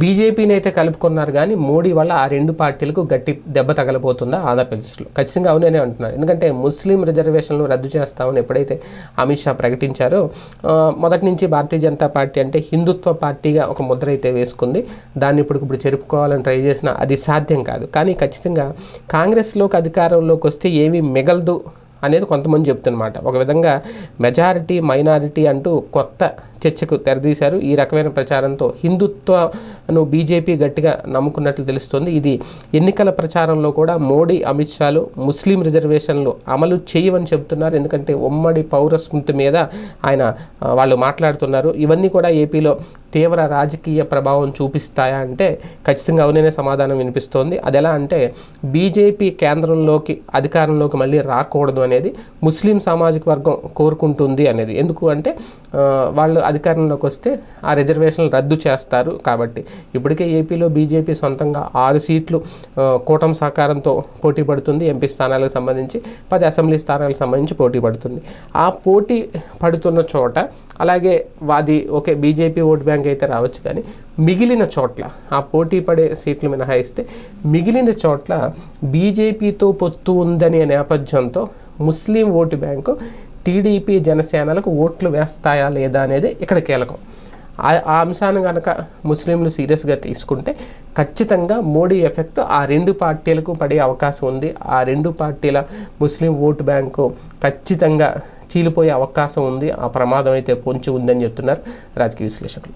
బీజేపీని అయితే కలుపుకున్నారు కానీ మోడీ వల్ల ఆ రెండు పార్టీలకు గట్టి దెబ్బ తగలబోతుందా ఆంధ్రప్రదేశ్లో? ఖచ్చితంగా అవుననే అంటున్నారు. ఎందుకంటే ముస్లిం రిజర్వేషన్లు రద్దు చేస్తామని ఎప్పుడైతే అమిత్ షా ప్రకటించారో మొదటి నుంచి భారతీయ జనతా పార్టీ అంటే హిందుత్వ పార్టీగా ఒక ముద్ర అయితే వేసుకుంది. దాన్ని ఇప్పుడు ఇప్పుడు చెరుపుకోవాలని ట్రై చేసినా అది సాధ్యం కాదు. కానీ ఖచ్చితంగా కాంగ్రెస్లోకి అధికారంలోకి వస్తే ఏమీ మిగలదు అనేది కొంతమంది చెప్తున్నమాట. ఒక విధంగా మెజారిటీ మైనారిటీ అంటూ కొత్త చర్చకు తెరదీశారు. ఈ రకమైన ప్రచారంతో హిందుత్వను బీజేపీ గట్టిగా నమ్ముకున్నట్లు తెలుస్తోంది. ఇది ఎన్నికల ప్రచారంలో కూడా మోడీ అమిత్ షాలు ముస్లిం రిజర్వేషన్లు అమలు చేయవని చెబుతున్నారు. ఎందుకంటే ఉమ్మడి పౌర స్మృతి మీద ఆయన వాళ్ళు మాట్లాడుతున్నారు. ఇవన్నీ కూడా ఏపీలో తీవ్ర రాజకీయ ప్రభావం చూపిస్తాయా అంటే ఖచ్చితంగా అవుననే సమాధానం వినిపిస్తోంది. అది ఎలా అంటే బీజేపీ కేంద్రంలోకి అధికారంలోకి మళ్ళీ రాకూడదు అనేది ముస్లిం సామాజిక వర్గం కోరుకుంటుంది అనేది. ఎందుకు అంటే వాళ్ళు అధికారంలోకి వస్తే ఆ రిజర్వేషన్లు రద్దు చేస్తారు. కాబట్టి ఇప్పటికే ఏపీలో బీజేపీ సొంతంగా ఆరు సీట్లు కూటమి సహకారంతో పోటీ పడుతుంది. ఎంపీ స్థానాలకు సంబంధించి పది అసెంబ్లీ స్థానాలకు సంబంధించి పోటీ పడుతుంది. ఆ పోటీ పడుతున్న చోట అలాగే వాది ఓకే బీజేపీ ఓటు బ్యాంక్ అయితే రావచ్చు కానీ మిగిలిన చోట్ల ఆ పోటీ పడే సీట్లు మినహాయిస్తే మిగిలిన చోట్ల బీజేపీతో పొత్తు ఉందనే నేపథ్యంతో ముస్లిం ఓటు బ్యాంకు టీడీపీ జనసేనలకు ఓట్లు వేస్తాయా లేదా అనేది ఇక్కడ కీలకం. ఆ అంశాన్ని కనుక ముస్లింలు సీరియస్గా తీసుకుంటే ఖచ్చితంగా మోడీ ఎఫెక్ట్ ఆ రెండు పార్టీలకు పడే అవకాశం ఉంది. ఆ రెండు పార్టీల ముస్లిం ఓటు బ్యాంకు ఖచ్చితంగా చీలిపోయే అవకాశం ఉంది. ఆ ప్రమాదం అయితే పొంచి ఉందని చెప్తున్నారు రాజకీయ విశ్లేషకులు.